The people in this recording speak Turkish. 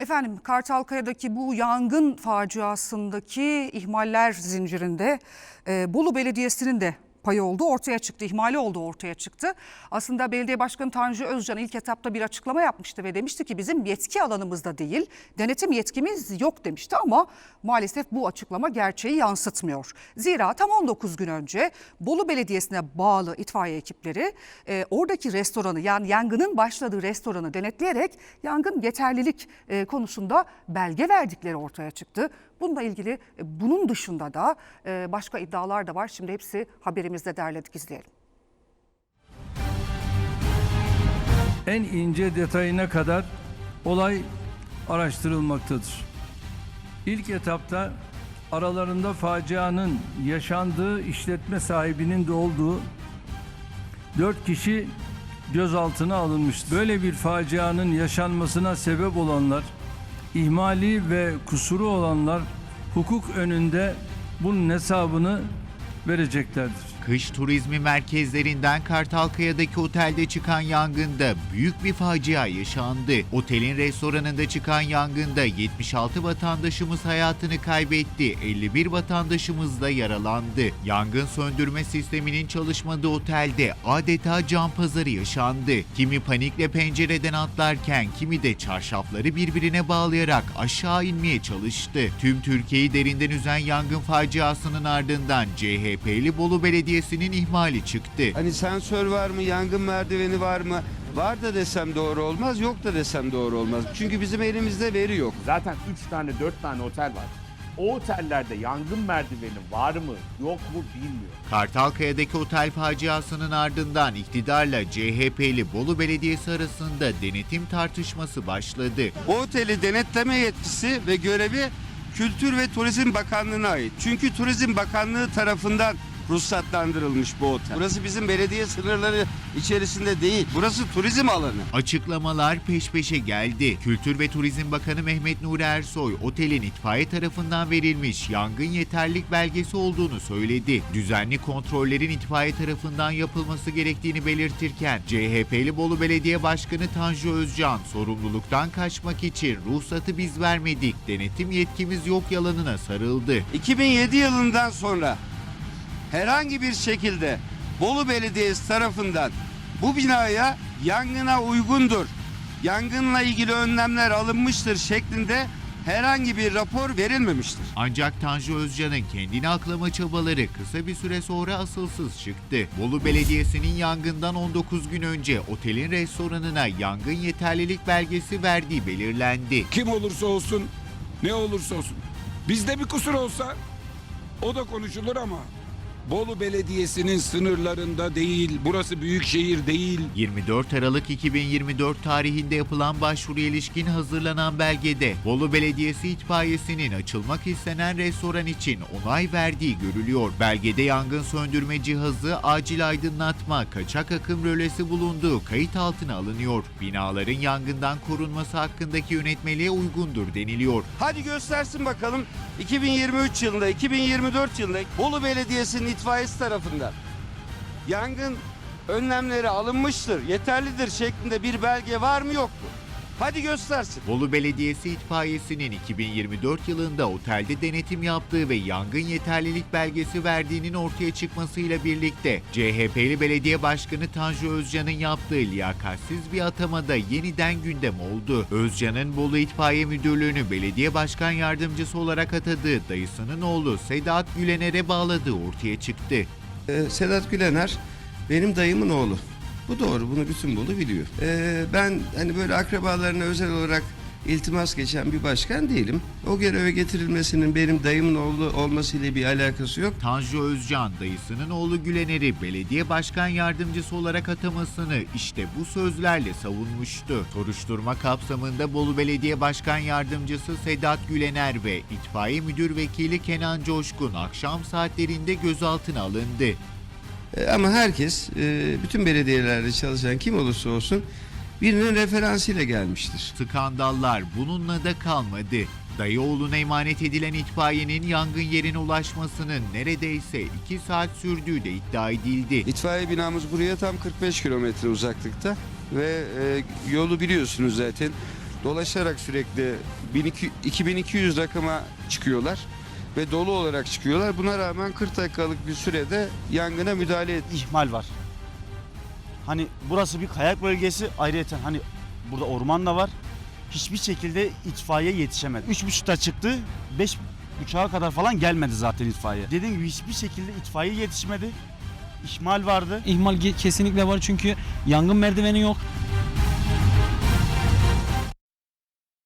Efendim Kartalkaya'daki bu yangın faciasındaki ihmaller zincirinde e, Bolu Belediyesi'nin de payı oldu ortaya çıktı, ihmali oldu ortaya çıktı. Aslında Belediye Başkanı Tanju Özcan ilk etapta bir açıklama yapmıştı ve demişti ki bizim yetki alanımızda değil, denetim yetkimiz yok demişti ama maalesef bu açıklama gerçeği yansıtmıyor. Zira tam 19 gün önce Bolu Belediyesi'ne bağlı itfaiye ekipleri e, oradaki restoranı yani yangının başladığı restoranı denetleyerek yangın yeterlilik e, konusunda belge verdikleri ortaya çıktı. Bununla ilgili e, bunun dışında da e, başka iddialar da var. Şimdi hepsi haberimizde derledik izleyelim. en ince detayına kadar olay araştırılmaktadır. İlk etapta aralarında facianın yaşandığı işletme sahibinin de olduğu dört kişi gözaltına alınmıştır. Böyle bir facianın yaşanmasına sebep olanlar, ihmali ve kusuru olanlar hukuk önünde bunun hesabını vereceklerdir. Kış turizmi merkezlerinden Kartalkaya'daki otelde çıkan yangında büyük bir facia yaşandı. Otelin restoranında çıkan yangında 76 vatandaşımız hayatını kaybetti. 51 vatandaşımız da yaralandı. Yangın söndürme sisteminin çalışmadığı otelde adeta can pazarı yaşandı. Kimi panikle pencereden atlarken kimi de çarşafları birbirine bağlayarak aşağı inmeye çalıştı. Tüm Türkiye'yi derinden üzen yangın faciasının ardından CHP'li Bolu Belediyesi'nin ihmali çıktı. Hani sensör var mı, yangın merdiveni var mı? Var da desem doğru olmaz, yok da desem doğru olmaz. Çünkü bizim elimizde veri yok. Zaten 3 tane 4 tane otel var. O otellerde yangın merdiveni var mı yok mu bilmiyorum. Kartalkaya'daki otel faciasının ardından iktidarla CHP'li Bolu Belediyesi arasında denetim tartışması başladı. O oteli denetleme yetkisi ve görevi Kültür ve Turizm Bakanlığı'na ait. Çünkü Turizm Bakanlığı tarafından ruhsatlandırılmış bu otel. Burası bizim belediye sınırları içerisinde değil. Burası turizm alanı. Açıklamalar peş peşe geldi. Kültür ve Turizm Bakanı Mehmet Nuri Ersoy, otelin itfaiye tarafından verilmiş yangın yeterlilik belgesi olduğunu söyledi. Düzenli kontrollerin itfaiye tarafından yapılması gerektiğini belirtirken, CHP'li Bolu Belediye Başkanı Tanju Özcan, sorumluluktan kaçmak için ruhsatı biz vermedik, denetim yetkimiz yok yalanına sarıldı. 2007 yılından sonra herhangi bir şekilde Bolu Belediyesi tarafından bu binaya yangına uygundur, yangınla ilgili önlemler alınmıştır şeklinde herhangi bir rapor verilmemiştir. Ancak Tanju Özcan'ın kendini aklama çabaları kısa bir süre sonra asılsız çıktı. Bolu Belediyesi'nin yangından 19 gün önce otelin restoranına yangın yeterlilik belgesi verdiği belirlendi. kim olursa olsun, ne olursa olsun. Bizde bir kusur olsa o da konuşulur ama Bolu Belediyesi'nin sınırlarında değil, burası büyük şehir değil. 24 Aralık 2024 tarihinde yapılan başvuru ilişkin hazırlanan belgede Bolu Belediyesi itfaiyesinin açılmak istenen restoran için onay verdiği görülüyor. Belgede yangın söndürme cihazı, acil aydınlatma, kaçak akım rölesi bulunduğu kayıt altına alınıyor. Binaların yangından korunması hakkındaki yönetmeliğe uygundur deniliyor. Hadi göstersin bakalım 2023 yılında, 2024 yılında Bolu Belediyesi'nin itfaiyesi tarafından yangın önlemleri alınmıştır, yeterlidir şeklinde bir belge var mı yok mu? Hadi göstersin. Bolu Belediyesi itfaiyesinin 2024 yılında otelde denetim yaptığı ve yangın yeterlilik belgesi verdiğinin ortaya çıkmasıyla birlikte CHP'li belediye başkanı Tanju Özcan'ın yaptığı liyakatsiz bir atamada yeniden gündem oldu. Özcan'ın Bolu İtfaiye Müdürlüğü'nü belediye başkan yardımcısı olarak atadığı dayısının oğlu Sedat Gülener'e bağladığı ortaya çıktı. Ee, Sedat Gülener benim dayımın oğlu. Bu doğru, bunu bütün Bolu biliyor. Ee, ben hani böyle akrabalarına özel olarak iltimas geçen bir başkan değilim. O göreve getirilmesinin benim dayımın oğlu olmasıyla bir alakası yok. Tanju Özcan dayısının oğlu Gülener'i belediye başkan yardımcısı olarak atamasını işte bu sözlerle savunmuştu. Soruşturma kapsamında Bolu Belediye Başkan Yardımcısı Sedat Gülener ve itfaiye müdür vekili Kenan Coşkun akşam saatlerinde gözaltına alındı. Ee, ama herkes, e, bütün belediyelerde çalışan kim olursa olsun birinin referansıyla gelmiştir. Skandallar bununla da kalmadı. Dayı oğluna emanet edilen itfaiyenin yangın yerine ulaşmasının neredeyse 2 saat sürdüğü de iddia edildi. İtfaiye binamız buraya tam 45 kilometre uzaklıkta ve e, yolu biliyorsunuz zaten. dolaşarak sürekli 1200 2200 rakıma çıkıyorlar ve dolu olarak çıkıyorlar. Buna rağmen 40 dakikalık bir sürede yangına müdahale et. ihmal var. Hani burası bir kayak bölgesi ayrıca hani burada orman da var. Hiçbir şekilde itfaiye yetişemedi. Üç buçukta çıktı. Beş buçuğa kadar falan gelmedi zaten itfaiye. Dediğim gibi hiçbir şekilde itfaiye yetişmedi. İhmal vardı. İhmal kesinlikle var çünkü yangın merdiveni yok.